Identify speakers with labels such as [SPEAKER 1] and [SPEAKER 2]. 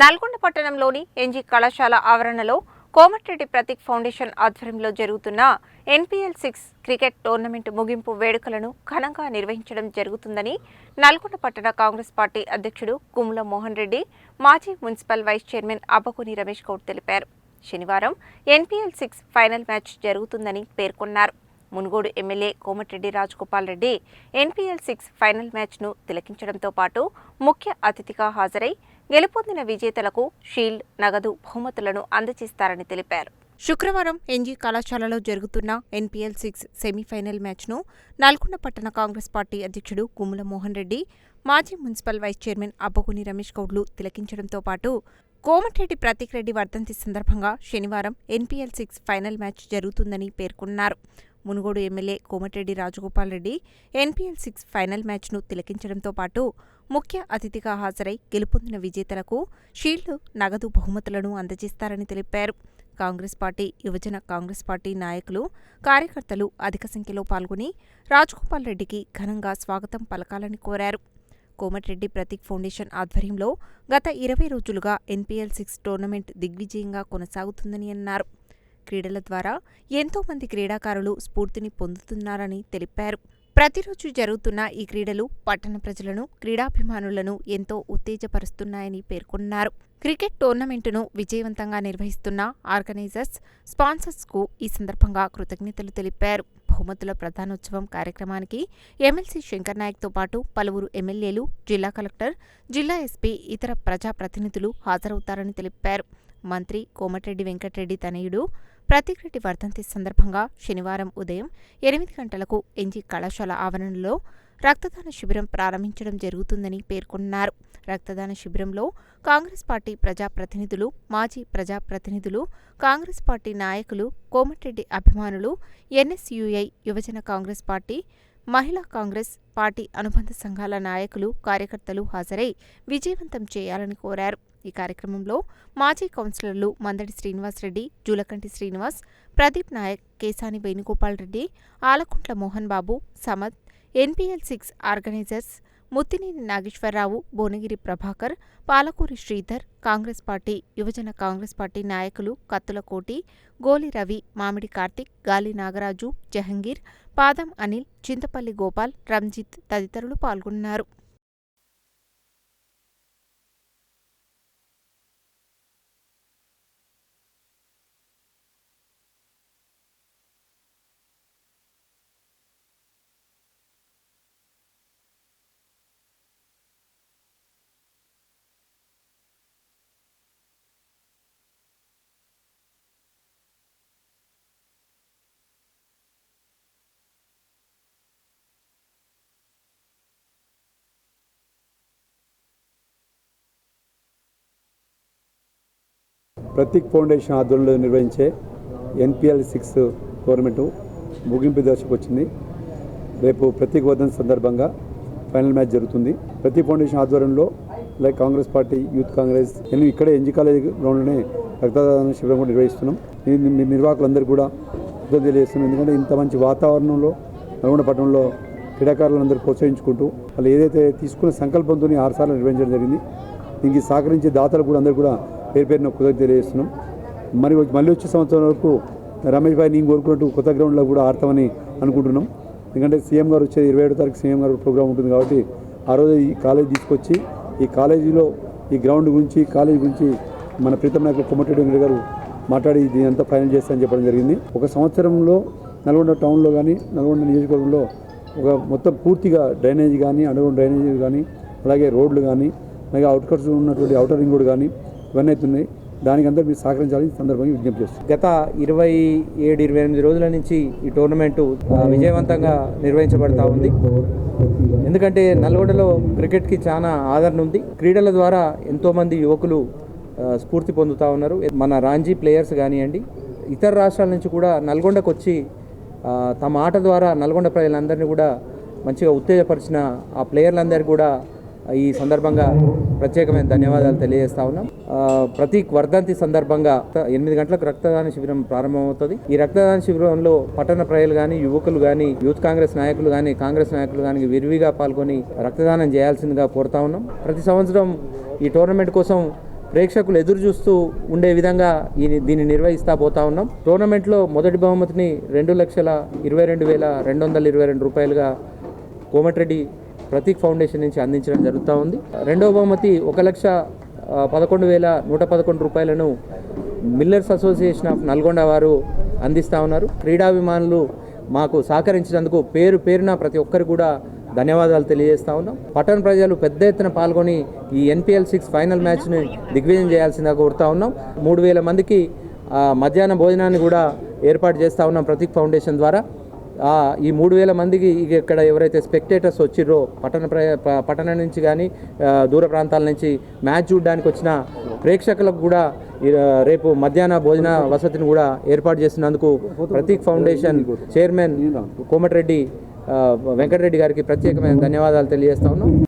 [SPEAKER 1] నల్గొండ పట్టణంలోని ఎన్జీ కళాశాల ఆవరణలో కోమటిరెడ్డి ప్రతీక్ ఫౌండేషన్ ఆధ్వర్యంలో జరుగుతున్న ఎన్పిఎల్ సిక్స్ క్రికెట్ టోర్నమెంట్ ముగింపు వేడుకలను ఘనంగా నిర్వహించడం జరుగుతుందని నల్గొండ పట్టణ కాంగ్రెస్ పార్టీ అధ్యక్షుడు కుమ్ల మోహన్ రెడ్డి మాజీ municipal vice chairman Abbakuni Ramesh Goud తెలిపారు. శనివారం ఎన్పిఎల్ సిక్స్ ఫైనల్ మ్యాచ్ జరుగుతుందని పేర్కొన్నారు. Munugode MLA Komatireddy Rajagopal Reddy NPL six final మ్యాచ్ను తిలకించడంతో పాటు ముఖ్య అతిథిగా హాజరై గెలుపొందిన విజేతలకు షీల్డ్ నగదు బహుమతులను అందజేస్తారని తెలిపారు. శుక్రవారం ఎన్జీ కళాశాలలో జరుగుతున్న ఎన్పీఎల్ సిక్స్ సెమీఫైనల్ మ్యాచ్ను నల్గొండ పట్టణ కాంగ్రెస్ పార్టీ అధ్యక్షుడు గుమ్మల మోహన్ రెడ్డి మాజీ municipal vice chairman Abbaguni Ramesh గౌడ్లు తిలకించడంతో పాటు కోమటిరెడ్డి ప్రతీక్ రెడ్డి వర్ధంతి సందర్భంగా శనివారం ఎన్పీఎల్ సిక్స్ ఫైనల్ మ్యాచ్ జరుగుతుందని పేర్కొన్నారు. Munugode MLA Komatireddy Rajagopal Reddy NPL six final మ్యాచ్ను తిలకించడంతో పాటు ముఖ్య అతిథిగా హాజరై గెలుపొందిన విజేతలకు షీల్డ్ నగదు బహుమతులను అందజేస్తారని తెలిపారు. కాంగ్రెస్ పార్టీ యువజన కాంగ్రెస్ పార్టీ నాయకులు కార్యకర్తలు అధిక సంఖ్యలో పాల్గొని రాజగోపాల్ రెడ్డికి ఘనంగా స్వాగతం పలకాలని కోరారు. కోమటిరెడ్డి ప్రతీక్ ఫౌండేషన్ ఆధ్వర్యంలో గత ఇరవై రోజులుగా ఎన్పీఎల్ సిక్స్ టోర్నమెంట్ దిగ్విజయంగా కొనసాగుతుందని అన్నారు. క్రీడల ద్వారా ఎంతో మంది క్రీడాకారులు స్ఫూర్తిని పొందుతున్నారని తెలిపారు. ప్రతిరోజు జరుగుతున్న ఈ క్రీడలు పట్టణ ప్రజలను క్రీడాభిమానులను ఎంతో ఉత్తేజపరుస్తున్నాయని పేర్కొన్నారు. క్రికెట్ టోర్నమెంటును విజయవంతంగా నిర్వహిస్తున్న ఆర్గనైజర్స్ స్పాన్సర్స్కు ఈ సందర్భంగా కృతజ్ఞతలు తెలిపారు. బహుమతుల ప్రధానోత్సవం కార్యక్రమానికి ఎమ్మెల్సీ శంకర్ నాయక్తో పాటు పలువురు ఎమ్మెల్యేలు జిల్లా కలెక్టర్ జిల్లా ఎస్పీ ఇతర ప్రజాప్రతినిధులు హాజరవుతారని తెలిపారు. మంత్రి కోమటిరెడ్డి వెంకటరెడ్డి తనయుడు ప్రతీక్ రెడ్డి వర్ధంతి సందర్భంగా శనివారం ఉదయం ఎనిమిది గంటలకు ఎన్జీ కళాశాల ఆవరణలో రక్తదాన శిబిరం ప్రారంభించడం జరుగుతుందని పేర్కొన్నారు. రక్తదాన శిబిరంలో కాంగ్రెస్ పార్టీ ప్రజాప్రతినిధులు మాజీ ప్రజాప్రతినిధులు కాంగ్రెస్ పార్టీ నాయకులు కోమటిరెడ్డి అభిమానులు ఎన్ఎస్యుఐ యువజన కాంగ్రెస్ పార్టీ మహిళా కాంగ్రెస్ పార్టీ అనుబంధ సంఘాల నాయకులు కార్యకర్తలు హాజరై విజయవంతం చేయాలని కోరారు. ఈ కార్యక్రమంలో మాజీ కౌన్సిలర్లు Mandadi Srinivasreddy Julakanti Srinivas Pradeep Naik Kesani Venugopal Reddy Alakuntla Mohan Babu Samad NPL six organisers Muthineni Nageswararao Bhuvanagiri Prabhakar Palakuri Sridhar Congress party యువజన కాంగ్రెస్ పార్టీ నాయకులు కత్తులకోటి గోలి రవి మామిడి కార్తిక్ గాలి నాగరాజు జహంగీర్ పాదం అనిల్ చింతపల్లి గోపాల్ రంజిత్ తదితరులు పాల్గొన్నారు.
[SPEAKER 2] ప్రతీక్ ఫౌండేషన్ ఆధ్వర్యంలో నిర్వహించే ఎన్పిఎల్ సిక్స్ టోర్నమెంటు ముగింపు దశకు వచ్చింది. రేపు ప్రతీక్ వర్ధన్ సందర్భంగా ఫైనల్ మ్యాచ్ జరుగుతుంది. ప్రతీక్ ఫౌండేషన్ ఆధ్వర్యంలో like Congress party youth Congress నేను ఇక్కడే ఎన్జీ కాలేజ్ గ్రౌండ్లోనే రక్తదాన శిబిరం కూడా నిర్వహిస్తున్నాం. మీ నిర్వాహకులందరూ కూడా ఇబ్బంది తెలియజేస్తున్నాం. ఎందుకంటే ఇంత మంచి వాతావరణంలో నల్గొండ పట్టణంలో క్రీడాకారులందరూ ప్రోత్సహించుకుంటూ వాళ్ళు ఏదైతే తీసుకున్న సంకల్పంతో ఆరుసార్లు నిర్వహించడం జరిగింది. దీనికి సహకరించే దాతలు కూడా అందరూ కూడా పేరు పేరున కృతజ్ఞత తెలియజేస్తున్నాం. మరి మళ్ళీ వచ్చే సంవత్సరం వరకు రమేష్ భాయ్ నేను కోరుకున్నట్టు కొత్త గ్రౌండ్లో కూడా ఆడతామని అనుకుంటున్నాం. ఎందుకంటే సీఎం గారు వచ్చే ఇరవై ఏడో తారీఖు సీఎం గారు ప్రోగ్రామ్ ఉంటుంది కాబట్టి ఆ రోజు ఈ కాలేజ్ తీసుకొచ్చి ఈ కాలేజీలో ఈ గ్రౌండ్ గురించి కాలేజీ గురించి మన ప్రీతం నాయకులు కొమ్మటిరెడ్డి వెంకట గారు మాట్లాడి దీని అంతా ఫైనల్ చేస్తానని చెప్పడం జరిగింది. ఒక సంవత్సరంలో నల్గొండ టౌన్లో కానీ నల్గొండ నియోజకవర్గంలో ఒక మొత్తం పూర్తిగా డ్రైనేజ్ కానీ అండర్గ్రౌండ్ డ్రైనేజ్ కానీ అలాగే రోడ్లు కానీ అలాగే అవుట్కట్స్ ఉన్నటువంటి అవుటర్ రింగ్ రోడ్ కానీ ఇవన్నీ అవుతున్నాయి దానికి అందరూ మీరు సహకరించాలని సందర్భంగా విజ్ఞప్తి చేస్తాం
[SPEAKER 3] గత ఇరవై ఏడు ఇరవై ఎనిమిది రోజుల నుంచి ఈ టోర్నమెంటు విజయవంతంగా నిర్వహించబడతా ఉంది. ఎందుకంటే నల్గొండలో క్రికెట్కి చాలా ఆదరణ ఉంది. క్రీడల ద్వారా ఎంతోమంది యువకులు స్ఫూర్తి పొందుతూ ఉన్నారు. మన రాంజీ ప్లేయర్స్ కానివ్వండి ఇతర రాష్ట్రాల నుంచి కూడా నల్గొండకు వచ్చి తమ ఆట ద్వారా నల్గొండ ప్రజలందరినీ కూడా మంచిగా ఉత్తేజపరిచిన ఆ ప్లేయర్లందరికీ కూడా ఈ సందర్భంగా ప్రత్యేకమైన ధన్యవాదాలు తెలియజేస్తా ఉన్నాం. ప్రతి వర్ధంతి సందర్భంగా ఎనిమిది గంటలకు రక్తదాన శిబిరం ప్రారంభమవుతుంది. ఈ రక్తదాన శిబిరంలో పట్టణ ప్రజలు కానీ యువకులు కానీ యూత్ కాంగ్రెస్ నాయకులు కానీ కాంగ్రెస్ నాయకులు కానీ విరివిగా పాల్గొని రక్తదానం చేయాల్సిందిగా కోరుతా ఉన్నాం. ప్రతి సంవత్సరం ఈ టోర్నమెంట్ కోసం ప్రేక్షకులు ఎదురు చూస్తూ ఉండే విధంగా ఈ దీన్ని నిర్వహిస్తా పోతా ఉన్నాం. టోర్నమెంట్లో మొదటి బహుమతిని రెండు లక్షల ఇరవై రెండు వేల రెండు వందల ఇరవై రెండు రూపాయలుగా కోమటిరెడ్డి ప్రతీక్ ఫౌండేషన్ నుంచి అందించడం జరుగుతూ ఉంది. రెండవ బహుమతి ఒక లక్ష పదకొండు వేల నూట పదకొండు రూపాయలను మిల్లర్స్ అసోసియేషన్ ఆఫ్ నల్గొండ వారు అందిస్తూ ఉన్నారు. క్రీడాభిమానులు మాకు సహకరించినందుకు పేరు పేరున ప్రతి ఒక్కరు కూడా ధన్యవాదాలు తెలియజేస్తా ఉన్నాం. పట్టణ ప్రజలు పెద్ద ఎత్తున పాల్గొని ఈ ఎన్పిఎల్ సిక్స్ ఫైనల్ మ్యాచ్ని దిగ్విజయం చేయాల్సిందిగా కోరుతా ఉన్నాం. మూడు వేల మందికి మధ్యాహ్న భోజనాన్ని కూడా ఏర్పాటు చేస్తూ ఉన్నాం ప్రతీక్ ఫౌండేషన్ ద్వారా. ఈ మూడు వేల మందికి ఇక ఇక్కడ ఎవరైతే స్పెక్టేటర్స్ వచ్చిర్రో పట్టణ ప్ర పట్టణం నుంచి కానీ దూర ప్రాంతాల నుంచి మ్యాచ్ చూడడానికి వచ్చిన ప్రేక్షకులకు కూడా ఈ, రేపు మధ్యాహ్న భోజన వసతిని కూడా ఏర్పాటు చేసినందుకు ప్రతీక్ ఫౌండేషన్ చైర్మన్ కోమటిరెడ్డి వెంకటరెడ్డి గారికి ప్రత్యేకమైన ధన్యవాదాలు తెలియజేస్తా ఉన్నాం.